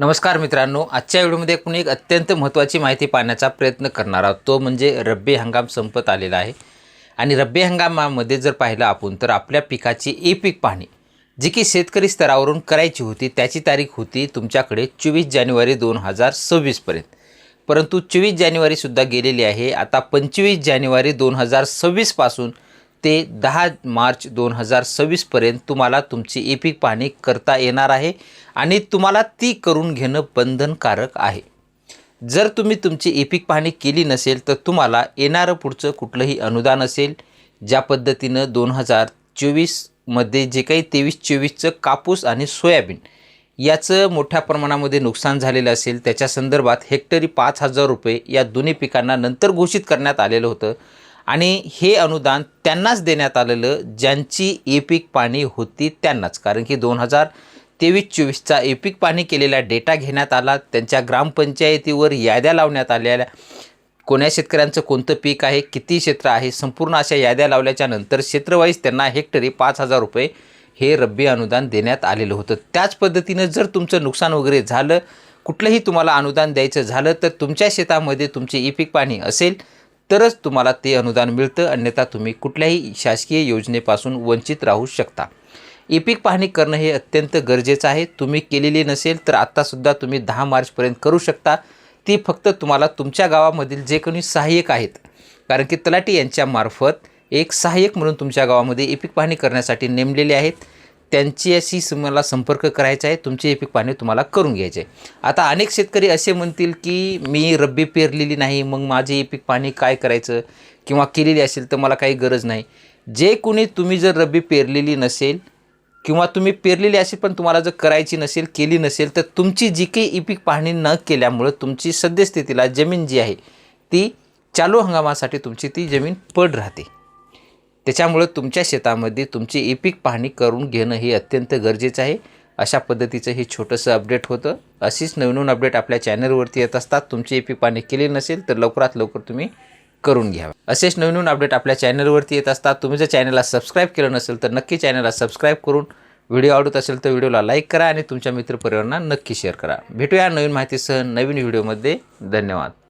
नमस्कार मित्रांनो आजच्या व्हिडिओमध्ये आपण एक अत्यंत महत्त्वाची माहिती पाहण्याचा प्रयत्न करणार आहोत. तो म्हणजे रब्बी हंगाम संपत आलेला आहे. आणि रब्बी हंगामामध्ये जर पाहिलं आपण तर आपल्या पिकाची ई पीक पाहणी जी की शेतकरी स्तरावरून करायची होती त्याची तारीख होती तुमच्याकडे चोवीस जानेवारी दोन हजार सव्वीसपर्यंत परंतु चोवीस जानेवारीसुद्धा गेलेली आहे. आता पंचवीस जानेवारी दोन हजार सव्वीसपासून ते दहा मार्च दोन हजार सव्वीसपर्यंत तुम्हाला तुमची एपिक पीक पाहणी करता येणार आहे आणि तुम्हाला ती करून घेणं बंधनकारक आहे. जर तुम्ही तुमची एपिक पीक पाहणी केली नसेल तर तुम्हाला येणारं पुढचं कुठलंही अनुदान असेल ज्या पद्धतीनं दोन हजार चोवीसमध्ये जे काही तेवीस चोवीसचं कापूस आणि सोयाबीन याचं मोठ्या प्रमाणामध्ये नुकसान झालेलं असेल त्याच्या संदर्भात हेक्टरी पाच हजार रुपये या दोन्ही पिकांना नंतर घोषित करण्यात आलेलं होतं. आणि हे अनुदान त्यांनाच देण्यात आलेलं ज्यांची एपिक पीक पाणी होती त्यांनाच. कारण की दोन हजार तेवीस चोवीसचा ए पीक पाणी केलेला डेटा घेण्यात आला त्यांच्या ग्रामपंचायतीवर याद्या लावण्यात आलेल्या. कोण्या शेतकऱ्यांचं कोणतं पीक आहे किती क्षेत्र आहे संपूर्ण अशा याद्या लावल्याच्या नंतर क्षेत्रवाईज त्यांना हेक्टरी पाच हजार रुपये हे रब्बी अनुदान देण्यात आलेलं होतं. त्याच पद्धतीनं जर तुमचं नुकसान वगैरे झालं कुठलंही तुम्हाला अनुदान द्यायचं झालं तर तुमच्या शेतामध्ये तुमची ई पीक पाणी असेल. तरच तुम्हाला ते अनुदान मिळतं अन्यथा तुम्ही कुठल्याही शासकीय योजनेपासून वंचित राहू शकता. इपिक पाहणी करणं हे अत्यंत गरजेचं आहे. तुम्ही केलेली नसेल तर आत्तासुद्धा तुम्ही दहा मार्चपर्यंत करू शकता. ती फक्त तुम्हाला तुमच्या गावामधील जे कोणी सहाय्यक आहेत कारण की तलाटी यांच्यामार्फत एक सहाय्यक म्हणून तुमच्या गावामध्ये इपिक पाहणी करण्यासाठी नेमलेले आहेत. त्यांच्याशी तुम्हाला संपर्क करायचा आहे तुमची हे पीक पाहणी तुम्हाला करून घ्यायचे आहे. आता अनेक शेतकरी असे म्हणतील की मी रब्बी पेरलेली नाही मग माझी हे पीक पाणी काय करायचं? किंवा केलेली असेल तर मला काही गरज नाही. जे कोणी तुम्ही जर रब्बी पेरलेली नसेल किंवा तुम्ही पेरलेली असेल पण तुम्हाला जर करायची नसेल केली नसेल तर तुमची जी काही ई पीक पाहणी न केल्यामुळं तुमची सद्यस्थितीला जमीन जी आहे ती चालू हंगामासाठी तुमची ती जमीन पड राहते. त्याच्यामुळं तुमच्या शेतामध्ये तुमची ई पीक पाहणी करून घेणं हे अत्यंत गरजेचं आहे. अशा पद्धतीचं हे छोटंसं अपडेट होतं. अशीच नवीन नवीन अपडेट आपल्या चॅनलवरती येत असतात. तुमची ई पीक पाहणी केली नसेल तर लवकरात लवकर तुम्ही करून घ्यावा असेच नवीन नवीन अपडेट आपल्या चॅनलवरती येत असतात. तुम्ही जर चॅनलला सबस्क्राईब केलं नसेल तर नक्की चॅनलला सबस्क्राईब करून व्हिडिओ आवडत असेल तर व्हिडिओला लाईक करा आणि तुमच्या मित्रपरिवारांना नक्की शेअर करा. भेटूया नवीन माहितीसह नवीन व्हिडिओमध्ये धन्यवाद.